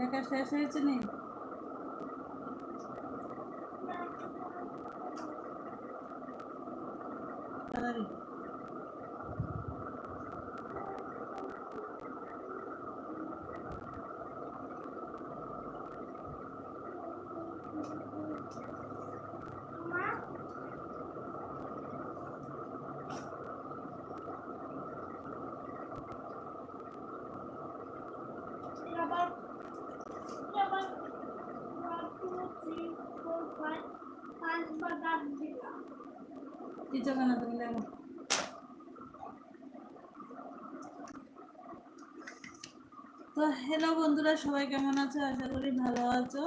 Quer que eu esteja aí é de? তো hello বন্ধুরা, সবাই কেমন আছো? আশা করি ভালো আছো।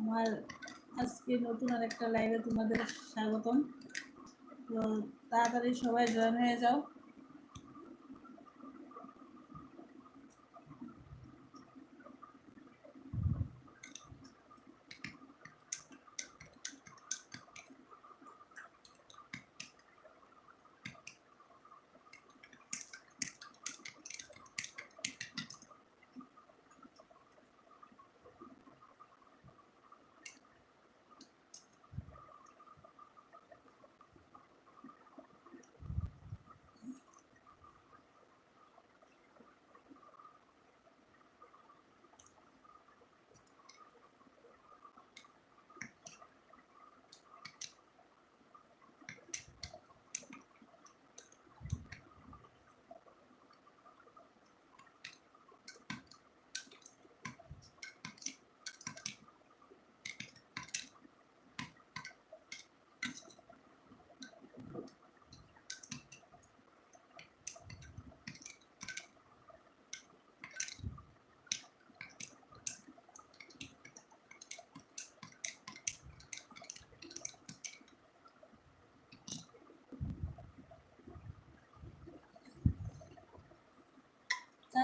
আমার আজকে নতুন আর একটা লাইভে তোমাদের স্বাগতম। তো তাড়াতাড়ি সবাই জয়েন হয়ে যাও।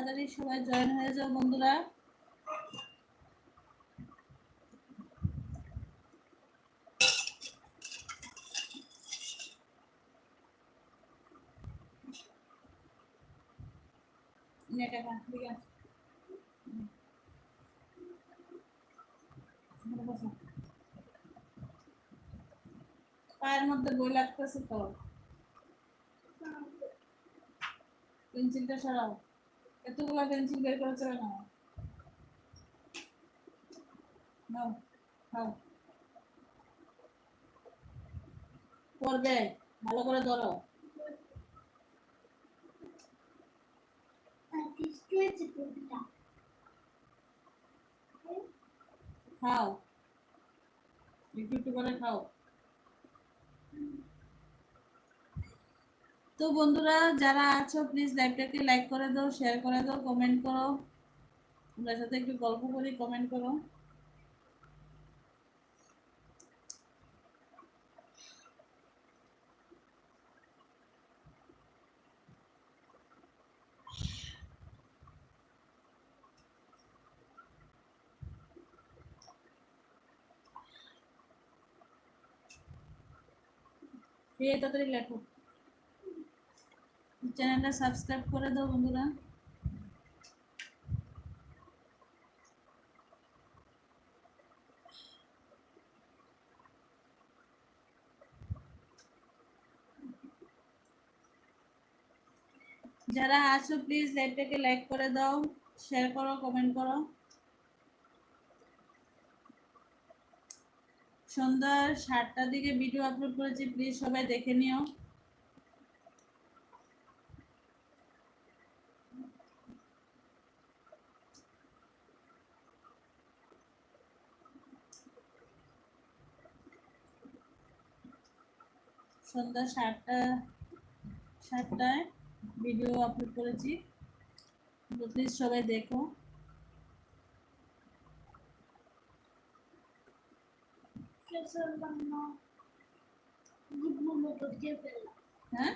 তাড়াতাড়ি সবাই জয়েন হয়ে যাও, বন্ধুরা। নে টাকা ঠিক আছে। পায়ের মধ্যে বই লাগতেছে তো। পেন্সিলটা সরাও। এতগুলো পেন্সিল বের করেছে কেন? নাও খাও পড়বে, ভালো করে ধরো। খাও। একটু করে খাও। তো বন্ধুরা, যারা আছো প্লিজ লাইভটাকে লাইক করে দাও শেয়ার করে দাও কমেন্ট করো। আমরা সাথে একটু গল্প করি কমেন্ট করো। এ তাড়াতাড়ি লেখো। চ্যানেলটা সাবস্ক্রাইব করে দাও বন্ধুরা। যারা আছো প্লিজ লাইভটাকে লাইক করে দাও শেয়ার করো কমেন্ট করো। সন্ধ্যা সাতটার দিকে ভিডিও আপলোড করেছি প্লিজ সবাই দেখে নিও। সন্ধ্যা সাতটা, সাতটায় ভিডিও আপলোড করেছি। প্লিজ সবাই দেখো। হ্যাঁ?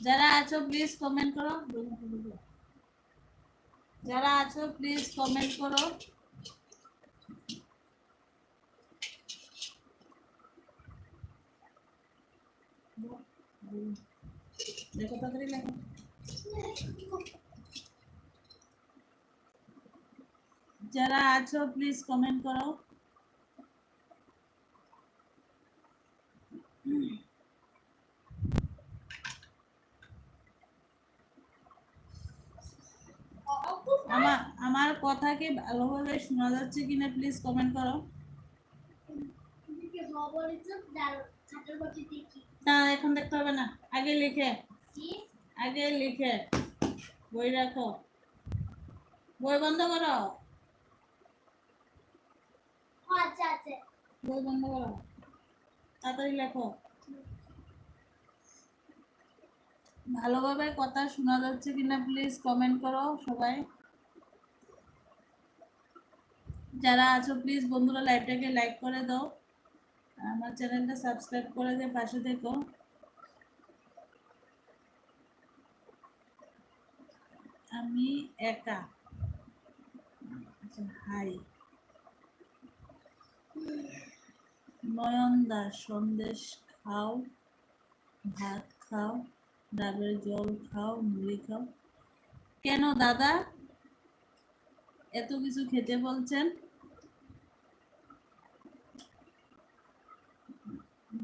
যারা আছো প্লিজ কমেন্ট করো। যারা আছো প্লিজ কমেন্ট করো। দেখো তাড়াতাড়ি লেখো যারা আছো প্লিজ কমেন্ট করো আমার আমার কথা কি ভালোভাবে শোনা যাচ্ছে কিনা প্লিজ কমেন্ট করো না এখন দেখতে হবে না। আগে লিখে। আগে লিখে। বই রাখো। বই বন্ধ করো। আচ্ছা আচ্ছা। বই বন্ধ করো। তাড়াতাড়ি লেখো। ভালোভাবে কথা শোনা যাচ্ছে কিনা প্লিজ কমেন্ট করো সবাই। যারা আছো প্লিজ বন্ধুরা লাইভটাকে লাইক করে দাও। আমার চ্যানেলটা সাবস্ক্রাইব করে দিয়ে পাশে থেকো। আমি একা। আচ্ছা হাই নয়ন দাস সন্দেশ খাও, ভাত খাও, ডাবের জল খাও, মুড়ি খাও। কেন দাদা? এত কিছু খেতে বলছেন?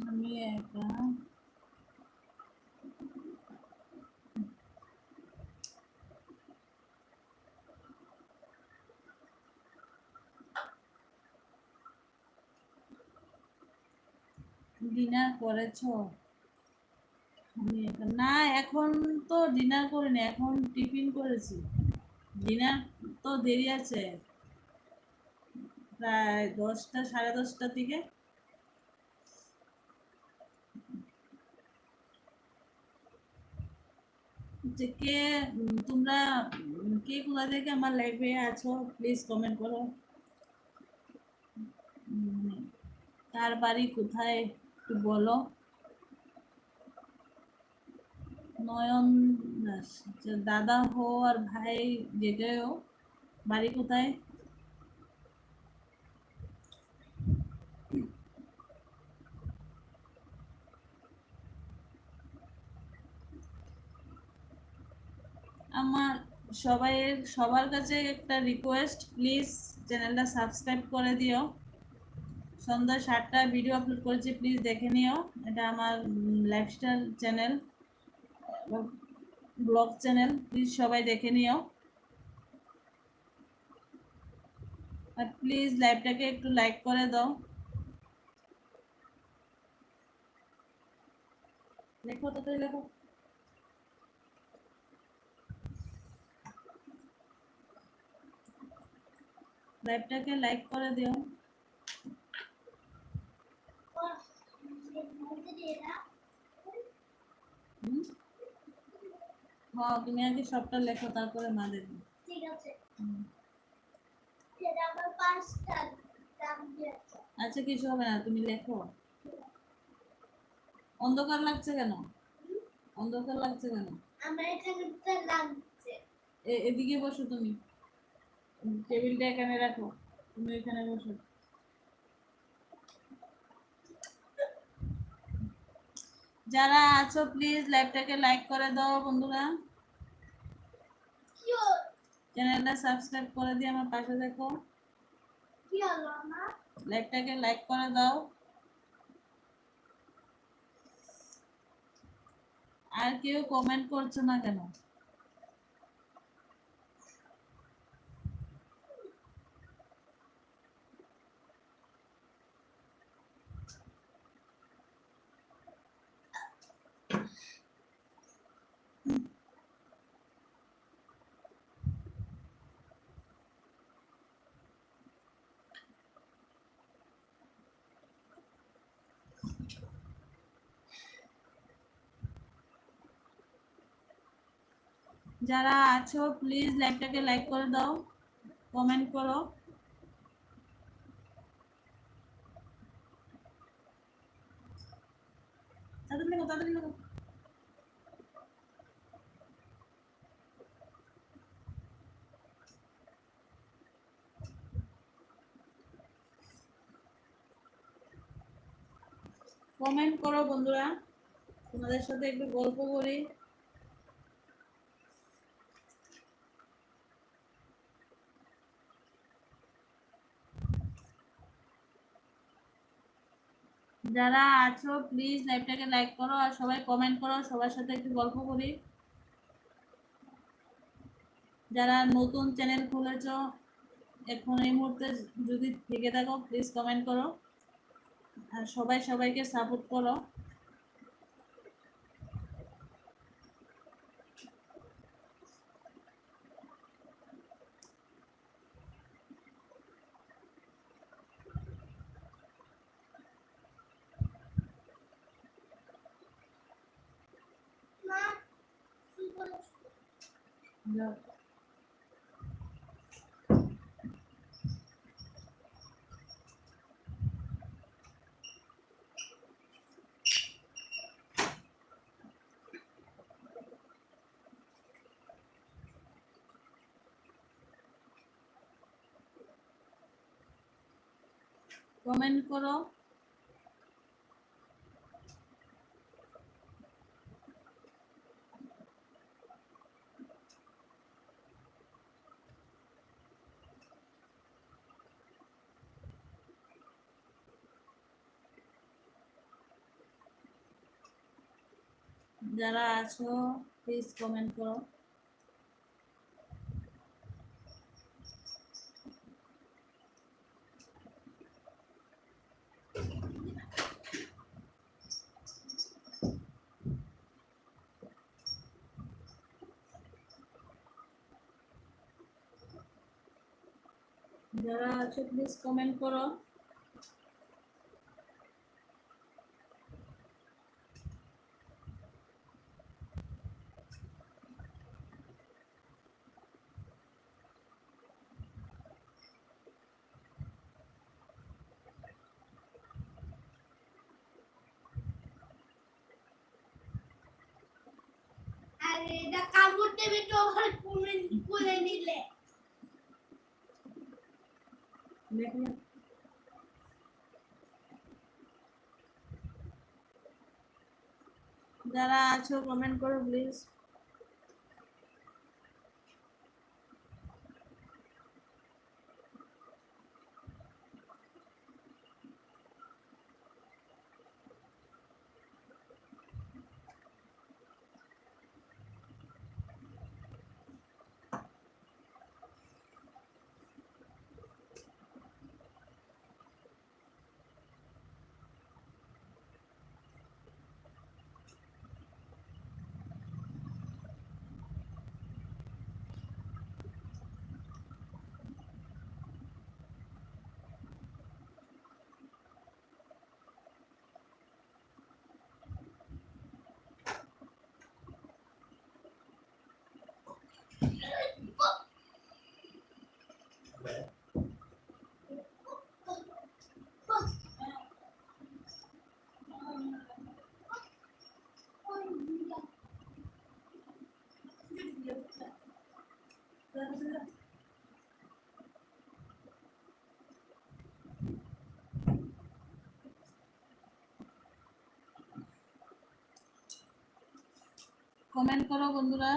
আমি একা ডিনার করেছ? না, এখন তো ডিনার করিনি, এখন টিফিন করেছি। ডিনার তো দেরি আছে। প্রায় দশটা, সাড়ে দশটার দিকে। যে কে, তোমরা কে কোথা থেকে আমার লাইফে আছো প্লিজ কমেন্ট করো। কার বাড়ি কোথায় একটু বলো। নয়ন দাদা হো আর ভাই যেটাই হো বাড়ি কোথায়? আমার সবাই সবার কাছে একটা রিকোয়েস্ট প্লিজ চ্যানেলটা সাবস্ক্রাইব করে দিও। সন্ধ্যা সাতটায় ভিডিও আপলোড করেছি প্লিজ দেখে নিও। এটা আমার lifestyle channel blog channel please সবাই দেখে নিও। আর প্লিজ লাইভটাকে একটু লাইক করে দাও। লেখো তো লেখো। লাইভটাকে লাইক করে দিও? হ্যাঁ তুমি আগে সবটা লেখো তারপরে মা দেখবে। ঠিক আছে। আচ্ছা কিছু হবে না তুমি লেখো। অন্ধকার লাগছে কেন? অন্ধকার লাগছে কেন? আমার এখানে লাগছে। এদিকে বসো তুমি। টেবিলটা এখানে রাখো। তুমি এখানে বসো। যারা আছো প্লিজ লাইভটাকে লাইক করে দাও বন্ধুরা। চ্যানেলটা সাবস্ক্রাইব করে দিয়ে আমার পাশে দেখো লাইভটাকে লাইক করে দাও। আর কেউ কমেন্ট করছ না কেন? যারা আছো প্লিজ লাইভটাকে লাইক করে দাও কমেন্ট করো। কমেন্ট করো বন্ধুরা, তোমাদের সাথে একটু গল্প করি। যারা আছো প্লিজ লাইভটাকে লাইক করো আর সবাই কমেন্ট করো, সবার সাথে একটু গল্প করি। যারা নতুন চ্যানেল খুলেছ, এখন এই মুহূর্তে যদি থেকে থাকো প্লিজ কমেন্ট করো। আর সবাই সবাইকে সাপোর্ট করো। কমেন্ট করো। যারা আছো প্লিজ কমেন্ট করো। যারা আছো প্লিজ কমেন্ট করো আরে এটা কাপড় দেবে তো আবার খুলে নিলে। যারা আছো কমেন্ট করো প্লিজ কমেন্ট করো বন্ধুরা।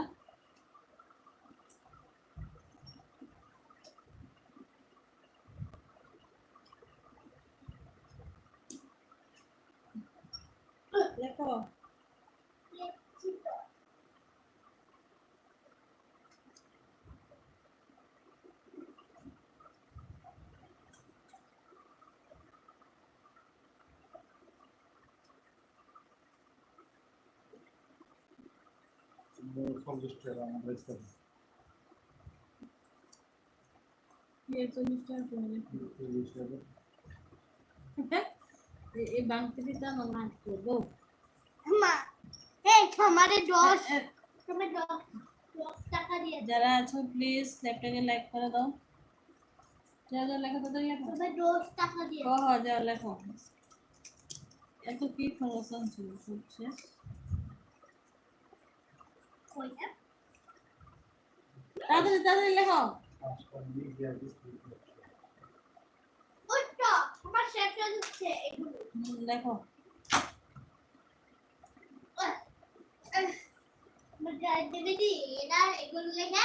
যারা আছো প্লিজ ল্যাপটপে লাইক করে দাও। লেখো দিয়ে ও যাও লেখো? এত কি ছিল হচ্ছে কইটা তাড়াতাড়ি তাড়াতাড়ি লেখো পাঁচটা দিয়ে দেওয়া বিস্কুট দিচ্ছে। ওইটা আমার শেষ হয়ে যাচ্ছে এগুলো হুম, লেখো দেবে দি এটা এগুলো লেখা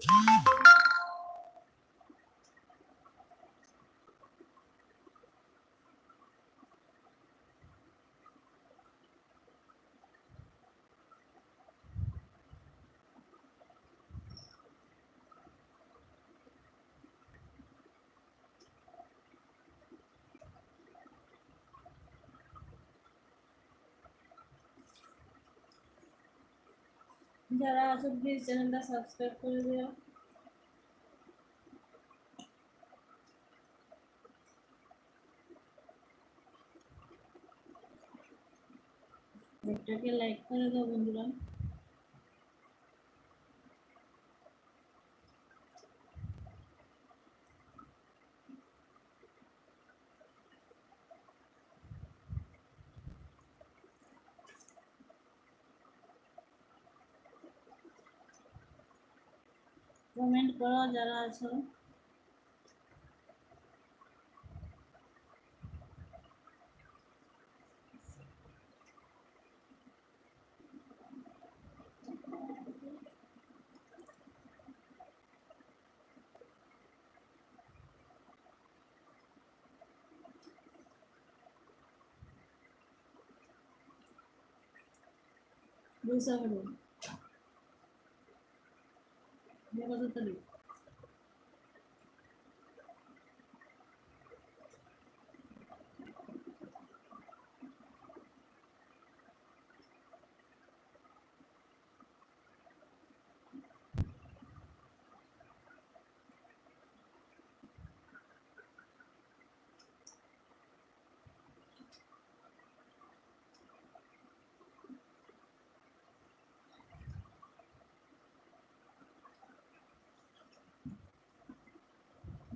Ah! যারা আছো প্লিজ চ্যানেলটা সাবস্ক্রাইব করে দিও। ভিডিওটাকে লাইক করে দাও বন্ধুরা। কমেন্ট করো যারা আছো। দুইশো করে কত তারিখ মা আপনার কাছে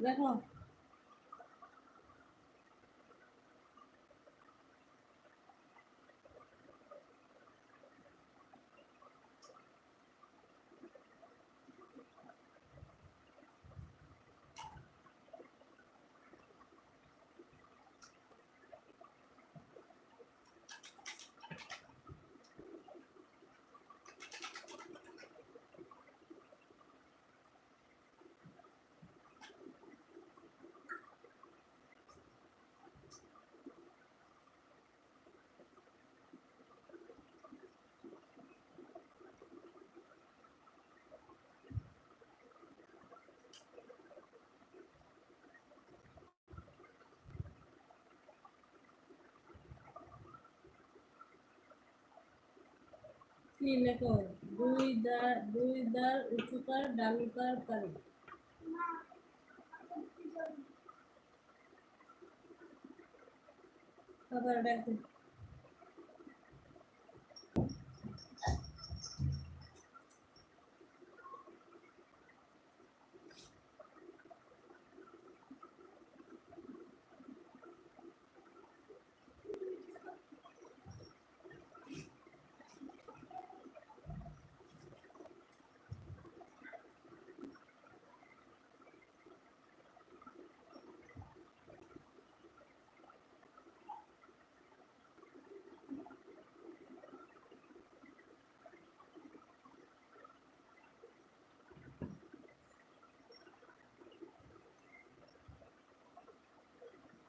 দেখো কি লেখো দুই দার দুই দার উঁচুকার ডালুকার যাবেন আবার ডাকতে